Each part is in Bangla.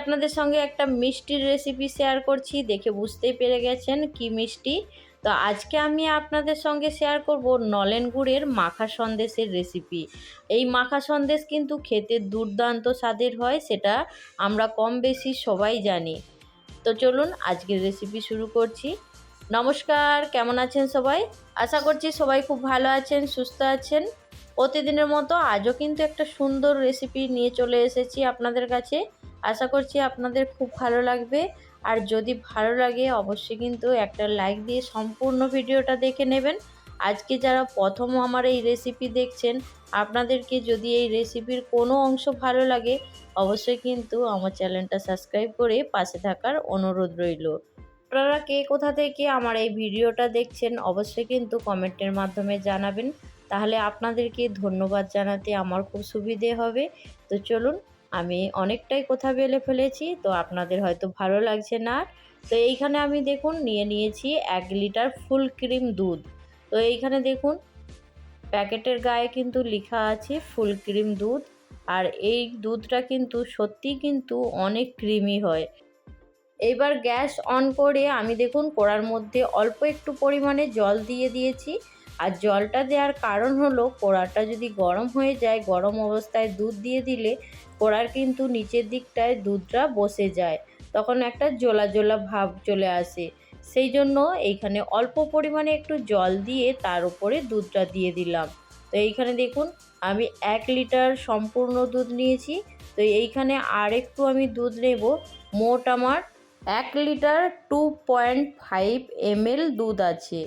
আপনাদের সঙ্গে একটা মিষ্টির রেসিপি শেয়ার করছি, দেখে বুঝতেই পেরে গেছেন কি মিষ্টি। তো আজকে আমি আপনাদের সঙ্গে শেয়ার করব নলেন গুড়ের মাখা সন্দেশের রেসিপি এই মাখা সন্দেশ কিন্তু খেতে দুর্দান্ত স্বাদের হয়, সেটা আমরা কম বেশি সবাই জানি। তো চলুন আজকের রেসিপি শুরু করছি। নমস্কার, কেমন আছেন সবাই? আশা করছি সবাই খুব ভালো আছেন, সুস্থ আছেন। প্রতিদিনের মতো আজও কিন্তু একটা সুন্দর রেসিপি নিয়ে চলে এসেছি আপনাদের কাছে। আশা করছি আপনাদের খুব ভালো লাগবে। আর যদি ভালো লাগে, অবশ্যই কিন্তু একটা লাইক দিয়ে সম্পূর্ণ ভিডিওটা দেখে নেবেন। আজকে যারা প্রথম আমার এই রেসিপি দেখছেন, আপনাদেরকে যদি এই রেসিপির কোনো অংশ ভালো লাগে, অবশ্যই কিন্তু আমার চ্যানেলটা সাবস্ক্রাইব করে পাশে থাকার অনুরোধ রইল। আপনারা কে কোথা থেকে আমার এই ভিডিওটা দেখছেন, অবশ্যই কিন্তু কমেন্টের মাধ্যমে জানাবেন। তাহলে আপনাদেরকে ধন্যবাদ জানাতে আমার খুব সুবিধে হবে। তো চলুন আমি অনেকটাই কথা বেলে ফেলেছি, তো আপনাদের হয়তো ভালো লাগছে না। তো এইখানে আমি দেখুন, নিয়ে নিয়েছি এক লিটার ফুল ক্রিম দুধ। তো এইখানে দেখুন, প্যাকেটের গায়ে কিন্তু লেখা আছে ফুল ক্রিম দুধ। আর এই দুধটা কিন্তু সত্যি কিন্তু অনেক ক্রিমি হয়। এবার গ্যাস অন করে আমি দেখুন, কড়ার মধ্যে অল্প একটু পরিমাণে জল দিয়ে দিয়েছি। আর জলটা দেওয়ার কারণ হলো কোড়াটা যদি গরম হয়ে যায়, গরম অবস্থায় দুধ দিয়ে দিলে কোড়ার কিন্তু নিচের দিকটায় দুধটা বসে যায়। তখন একটা জোলা জোলা ভাব চলে আসে। সেই জন্য এইখানে অল্প পরিমাণে একটু জল দিয়ে তার উপরে দুধটা দিয়ে দিলাম। তো এইখানে দেখুন, আমি এক লিটার সম্পূর্ণ দুধ নিয়েছি। তো এইখানে আর একটু আমি দুধ নেব। মোট আমার এক litre two point five ML দুধ আছে।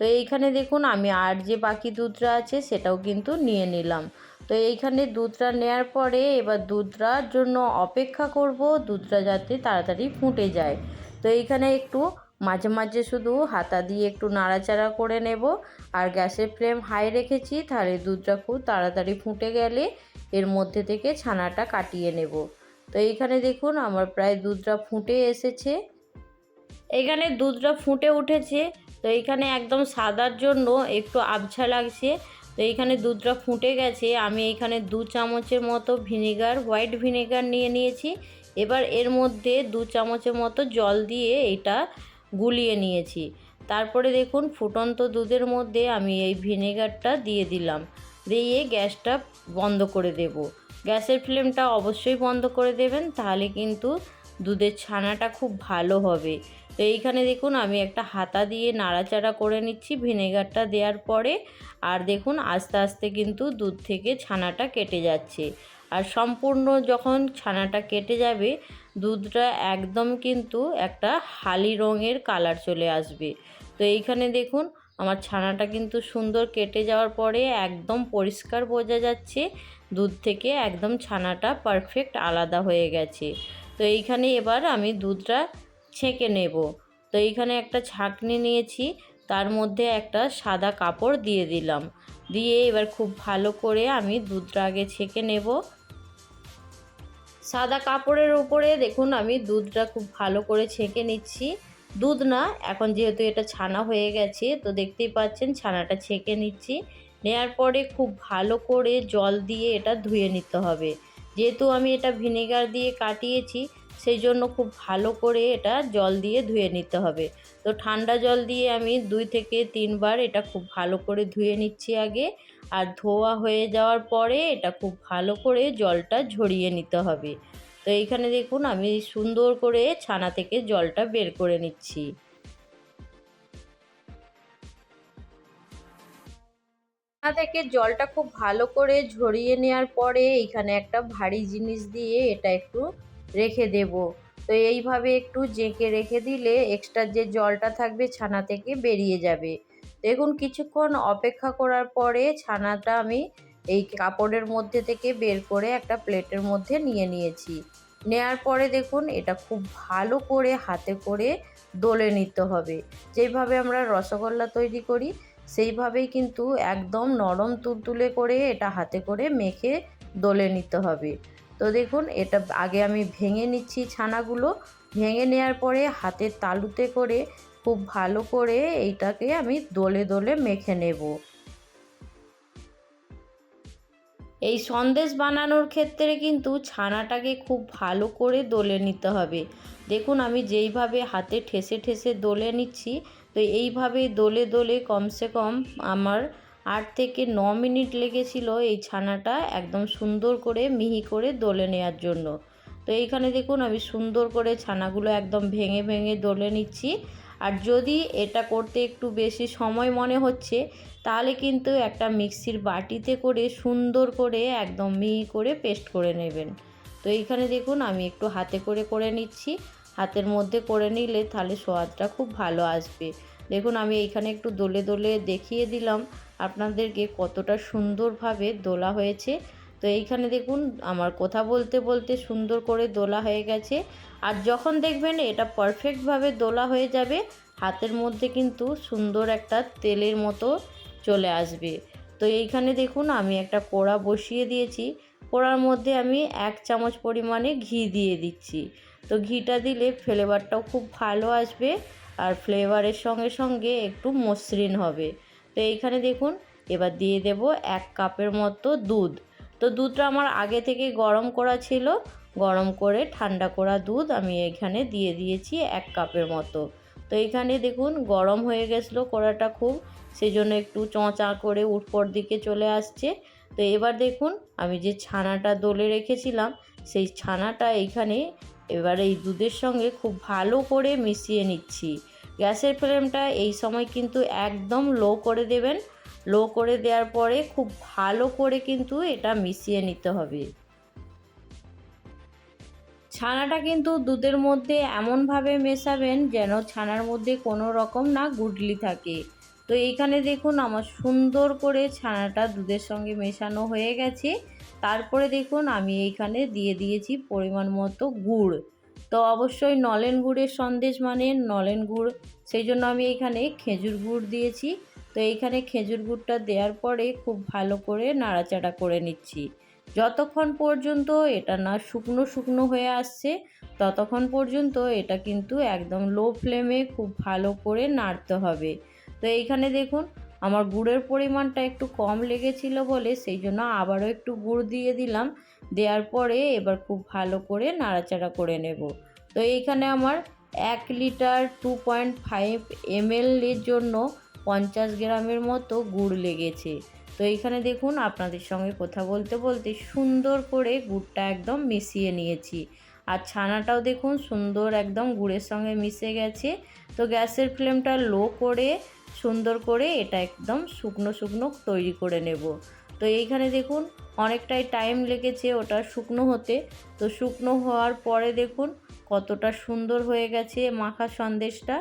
তো এইখানে দেখুন আমি আর যে বাকি দুধটা আছে সেটাও কিন্তু নিয়ে নিলাম। তো এইখানে দুধটা নেওয়ার পরে এবার দুধটার জন্য অপেক্ষা করব, দুধটা যাতে তাড়াতাড়ি ফুটে যায়। তো এইখানে একটু মাঝে মাঝে শুধু হাতা দিয়ে একটু নাড়াচাড়া করে নেব। আর গ্যাসের ফ্লেম হাই রেখেছি, তাহলে দুধটা খুব তাড়াতাড়ি ফুটে গেলে এর মধ্যে থেকে ছানাটা কাটিয়ে নেব। তো এইখানে দেখুন আমার প্রায় দুধটা ফুটে এসেছে। এখানে দুধটা ফুটে উঠেছে। তো এইখানে একদম সাদার জন্য একটু আবছা লাগছে। তো এইখানে দুধটা ফুটে গেছে। আমি এইখানে দু চামচের মতো ভিনেগার, হোয়াইট ভিনেগার নিয়ে নিয়েছি। এবার এর মধ্যে দু চামচের মতো জল দিয়ে এটা গুলিয়ে নিয়েছি। তারপরে দেখুন, ফুটন্ত দুধের মধ্যে আমি এই ভিনেগারটা দিয়ে দিলাম। দিয়ে গ্যাসটা বন্ধ করে দেব। গ্যাসের ফ্লেমটা অবশ্যই বন্ধ করে দেবেন, তাহলে কিন্তু দুধের ছানাটা খুব ভালো হবে। তো এইখানে দেখুন আমি একটা হাতা দিয়ে নাড়াচাড়া করে নিচ্ছি। ভিনেগারটা দেওয়ার পরে আর দেখুন আস্তে আস্তে কিন্তু দুধ থেকে ছানাটা কেটে যাচ্ছে। আর সম্পূর্ণ যখন ছানাটা কেটে যাবে, দুধটা একদম কিন্তু একটা হালি রঙের কালার চলে আসবে। তো এইখানে দেখুন আমার ছানাটা কিন্তু সুন্দর কেটে যাওয়ার পরে একদম পরিষ্কার বোঝা যাচ্ছে, দুধ থেকে একদম ছানাটা পারফেক্ট আলাদা হয়ে গেছে। তো এইখানে এবার আমি দুধটা ছেঁকে নেব। তো এইখানে একটা ছাঁকনি নিয়েছি, তার মধ্যে একটা সাদা কাপড় দিয়ে দিলাম। দিয়ে এবার খুব ভালো করে আমি দুধটা আগে ছেঁকে নেব। সাদা কাপড়ের উপরে দেখুন আমি দুধটা খুব ভালো করে ছেঁকে নিচ্ছি। দুধ না, এখন যেহেতু এটা ছানা হয়ে গেছে, তো দেখতেই পাচ্ছেন ছানাটা ছেঁকে নিচ্ছি। নেওয়ার পরে খুব ভালো করে জল দিয়ে এটা ধুয়ে নিতে হবে। যেহেতু আমি এটা ভিনেগার দিয়ে কাটিয়েছি সেই জন্য খুব ভালো করে এটা জল দিয়ে ধুয়ে নিতে হবে। তো ঠান্ডা জল দিয়ে আমি দুই থেকে তিনবার এটা খুব ভালো করে ধুয়ে নিচ্ছি আগে। আর ধোয়া হয়ে যাওয়ার পরে এটা খুব ভালো করে জলটা ঝরিয়ে নিতে হবে। তো এইখানে দেখুন আমি সুন্দর করে ছানা থেকে জলটা বের করে নিচ্ছি। ছানা থেকে জলটা খুব ভালো করে ঝরিয়ে নেওয়ার পরে এইখানে একটা ভারী জিনিস দিয়ে এটা একটু রেখে দেব। তো এইভাবে একটু জেঁকে রেখে দিলে এক্সট্রা যে জলটা থাকবে ছানা থেকে বেরিয়ে যাবে। দেখুন, কিছুক্ষণ অপেক্ষা করার পরে ছানাটা আমি এই কাপড়ের মধ্যে থেকে বের করে একটা প্লেটের মধ্যে নিয়ে নিয়েছি। নেয়ার পরে দেখুন, এটা খুব ভালো করে হাতে করে দোলে নিতে হবে। যেভাবে আমরা রসগোল্লা তৈরি করি, সেইভাবেই কিন্তু একদম নরম তুলতুলে করে এটা হাতে করে মেখে দোলে নিতে হবে। তো দেখুন, এটা আগে আমি ভেঙে নিচ্ছি ছানাগুলো। ভেঙে নেওয়ার পরে হাতের তালুতে করে খুব ভালো করে এইটাকে আমি দোলে দোলে মেখে নেব। এই সন্দেশ বানানোর ক্ষেত্রে কিন্তু ছানাটাকে খুব ভালো করে দলে নিতে হবে। দেখুন, আমি যেইভাবে হাতে ঠেসে ঠেসে দলে নিচ্ছি, তো এইভাবে দলে দলে কমসে কম আমার আট থেকে ন মিনিট লেগেছিল এই ছানাটা একদম সুন্দর করে মিহি করে দলে নেওয়ার জন্য। তো এইখানে দেখুন আমি সুন্দর করে ছানাগুলো একদম ভেঙে ভেঙে দলে নিচ্ছি। আর যদি এটা করতে একটু বেশি সময় মনে হচ্ছে, তাহলে কিন্তু একটা মিক্সির বাটিতে করে সুন্দর করে একদম মিহি করে পেস্ট করে নেবেন। তো এইখানে দেখুন আমি একটু হাতে করে করে নিচ্ছি। হাতের মধ্যে করে নিলে তাহলে সোয়াদটা খুব ভালো আসবে। দেখুন আমি এইখানে একটু দোলে দোলে দেখিয়ে দিলাম। আপনাদেরকে কতটা সুন্দরভাবে দোলা হয়েছে। তো এইখানে দেখুন, আমার কথা বলতে বলতে সুন্দর করে দোলা হয়ে গেছে। আর যখন দেখবেন এটা পারফেক্টভাবে দোলা হয়ে যাবে, হাতের মধ্যে কিন্তু সুন্দর একটা তেলের মতো চলে আসবে। তো এইখানে দেখুন, আমি একটা কোড়া বসিয়ে দিয়েছি। কোড়ার মধ্যে আমি এক চামচ পরিমাণে ঘি দিয়ে দিচ্ছি। তো ঘিটা দিলে ফ্লেভারটাও খুব ভালো আসবে, আর ফ্লেভারের সঙ্গে সঙ্গে একটু মসৃণ হবে। এইখানে দেখুন, এবার দিয়ে দেব এক কাপের মতো দুধ। তো দুধটা আমার আগে থেকে গরম করা ছিল, গরম করে ঠান্ডা করা দুধ আমি এখানে দিয়ে দিয়েছি এক কাপের মতো। তো এখানে দেখুন, গরম হয়ে গেছিল কড়াটা খুব সেই জন্য একটু চঁচা করে উপর দিকে চলে আসছে। তো এবার দেখুন, আমি যে ছানাটা দলে রেখেছিলাম, সেই ছানাটা এইখানে এবার এই দুধের সঙ্গে খুব ভালো করে মিশিয়ে নিচ্ছি। গ্যাসের ফ্লেমটা এই সময় কিন্তু একদম লো করে দেবেন। লো করে দেওয়ার পরে খুব ভালো করে কিন্তু এটা মিশিয়ে নিতে হবে। ছানাটা কিন্তু দুধের মধ্যে এমনভাবে মেশাবেন যেন ছানার মধ্যে কোনো রকম না গুডলি থাকে। তো এইখানে দেখুন আমার সুন্দর করে ছানাটা দুধের সঙ্গে মেশানো হয়ে গেছে। তারপরে দেখুন আমি এইখানে দিয়ে দিয়েছি পরিমাণ মতো গুড়। তো অবশ্যই নলেন গুড়ের সন্দেশ মানে নলেন গুড়। সেই জন্য আমি এখানে খেজুর গুড় দিয়েছি। তো এইখানে খেজুর গুড়টা দেওয়ার পরে খুব ভালো করে নাড়াচাড়া করে নিচ্ছি। যতক্ষণ পর্যন্ত এটা না শুকনো শুকনো হয়ে আসছে, ততক্ষণ পর্যন্ত এটা কিন্তু একদম লো ফ্লেমে খুব ভালো করে নাড়তে হবে। তো এইখানে দেখুন, আমার গুড়ের পরিমাণটা একটু কম লেগেছিল বলে সেই জন্য আবারও একটু গুড় দিয়ে দিলাম। দেওয়ার পরে এবার খুব ভালো করে নাড়াচাড়া করে নেব। তো এইখানে আমার এক লিটার টু পয়েন্ট ফাইভ এমএলের জন্য পঞ্চাশ গ্রামের মতো গুড় লেগেছে। তো এইখানে দেখুন, আপনাদের সঙ্গে কথা বলতে বলতে সুন্দর করে গুড়টা একদম মিশিয়ে নিয়েছি। আর ছানাটাও দেখুন, সুন্দর একদম গুড়ের সঙ্গে মিশে গেছে। তো গ্যাসের ফ্লেমটা লো করে সুন্দর করে এটা একদম শুকনো শুকনো তৈরি করে নেব। তো এইখানে দেখুন, অনেকটাই টাইম লেগেছে ওটা শুকনো হতে। তো শুকনো হওয়ার পরে দেখুন, কতটা সুন্দর হয়ে গেছে মাখা সন্দেশটা।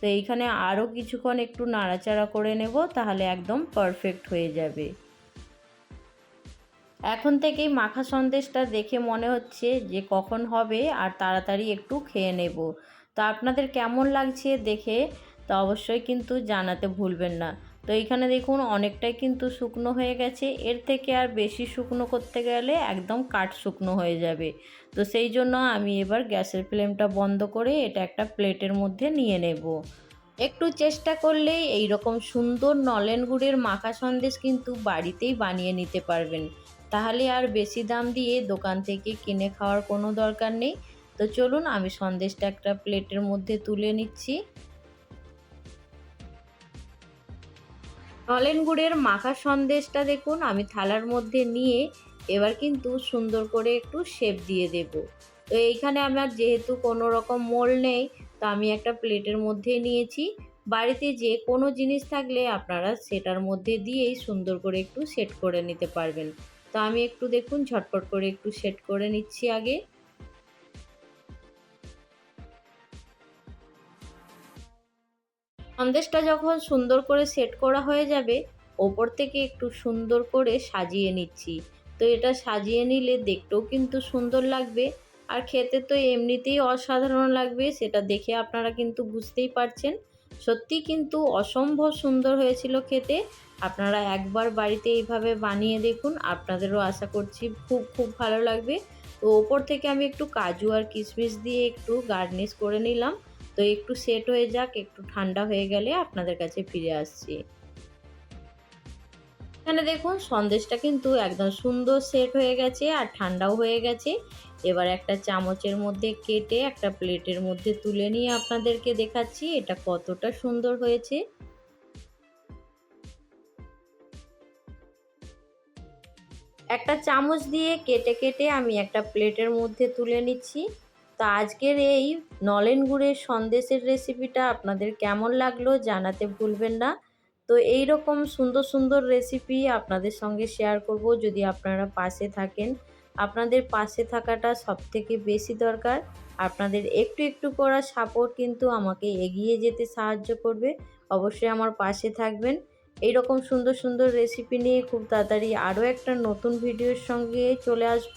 তো এইখানে আরও কিছুক্ষণ একটু নাড়াচাড়া করে নেব, তাহলে একদম পারফেক্ট হয়ে যাবে। এখন থেকেই মাখা সন্দেশটা দেখে মনে হচ্ছে যে কখন হবে, আর তাড়াতাড়ি একটু খেয়ে নেব। তো আপনাদের কেমন লাগছে দেখে, তো অবশ্যই কিন্তু জানাতে ভুলবেন না। তো এইখানে দেখুন অনেকটাই কিন্তু শুকনো হয়ে গেছে। এর থেকে আর বেশি শুকনো করতে গেলে একদম কাঠ শুকনো হয়ে যাবে। তো সেই জন্য আমি এবার গ্যাসের ফ্লেমটা বন্ধ করে এটা একটা প্লেটের মধ্যে নিয়ে নেব। একটু চেষ্টা করলেই এই রকম সুন্দর নলেন গুড়ের মাখা সন্দেশ কিন্তু বাড়িতেই বানিয়ে নিতে পারবেন। তাহলে আর বেশি দাম দিয়ে দোকান থেকে কিনে খাওয়ার কোনো দরকার নেই। তো চলুন আমি সন্দেশটা একটা প্লেটের মধ্যে তুলে নিচ্ছি। নলেন গুড়ের মাখা সন্দেশটা দেখুন, আমি থালার মধ্যে নিয়ে এবার কিন্তু সুন্দর করে একটু শেপ দিয়ে দেব। তো এইখানে আমার যেহেতু কোনো রকম মোল নেই, তো আমি একটা প্লেটের মধ্যে নিয়েছি। বাড়িতে যে কোনো জিনিস থাকলে আপনারা সেটার মধ্যে দিয়েই সুন্দর করে একটু সেট করে নিতে পারবেন। তো আমি একটু দেখুন, ঝটপট করে একটু সেট করে নিচ্ছি আগে। সন্দেশটা যখন সুন্দর করে সেট করা হয়ে যাবে, ওপর থেকে একটু সুন্দর করে সাজিয়ে নিচ্ছি। তো এটা সাজিয়ে নিলে দেখতেও কিন্তু সুন্দর লাগবে, আর খেতে তো এমনিতেই অসাধারণ লাগবে, সেটা দেখে আপনারা কিন্তু বুঝতেই পারছেন। সত্যি কিন্তু অসম্ভব সুন্দর হয়েছিল খেতে। আপনারা একবার বাড়িতে এইভাবে বানিয়ে দেখুন, আপনাদেরও আশা করছি খুব খুব ভালো লাগবে। তো ওপর থেকে আমি একটু কাজু আর কিশমিশ দিয়ে একটু গার্নিশ করে নিলাম। তো একটু সেট হয়ে যাক, একটু ঠান্ডা হয়ে গেলে আপনাদের কাছে ফিরে আসছি। এখানে দেখুন, সন্দেশটা কিন্তু একদম সুন্দর সেট হয়ে গেছে আর ঠান্ডাও হয়ে গেছে। এবার একটা চামচের মধ্যে কেটে একটা প্লেটের মধ্যে তুলে নিয়ে আপনাদেরকে দেখাচ্ছি এটা কতটা সুন্দর হয়েছে। একটা চামচ দিয়ে কেটে কেটে আমি একটা প্লেটের মধ্যে তুলে নিচ্ছি। তো আজকের এই নলেন গুড়ের সন্দেশের রেসিপিটা আপনাদের কেমন লাগল জানাতে ভুলবেন না। তো এই রকম সুন্দর সুন্দর রেসিপি আপনাদের সঙ্গে শেয়ার করব যদি আপনারা পাশে থাকেন। আপনাদের পাশে থাকাটা সব থেকে বেশি দরকার। আপনাদের একটু একটু করা সাপোর্ট কিন্তু আমাকে এগিয়ে যেতে সাহায্য করবে। অবশ্যই আমার পাশে থাকবেন। এই রকম সুন্দর সুন্দর রেসিপি নিয়ে খুব তাড়াতাড়ি আরও একটা নতুন ভিডিওর সঙ্গে চলে আসব।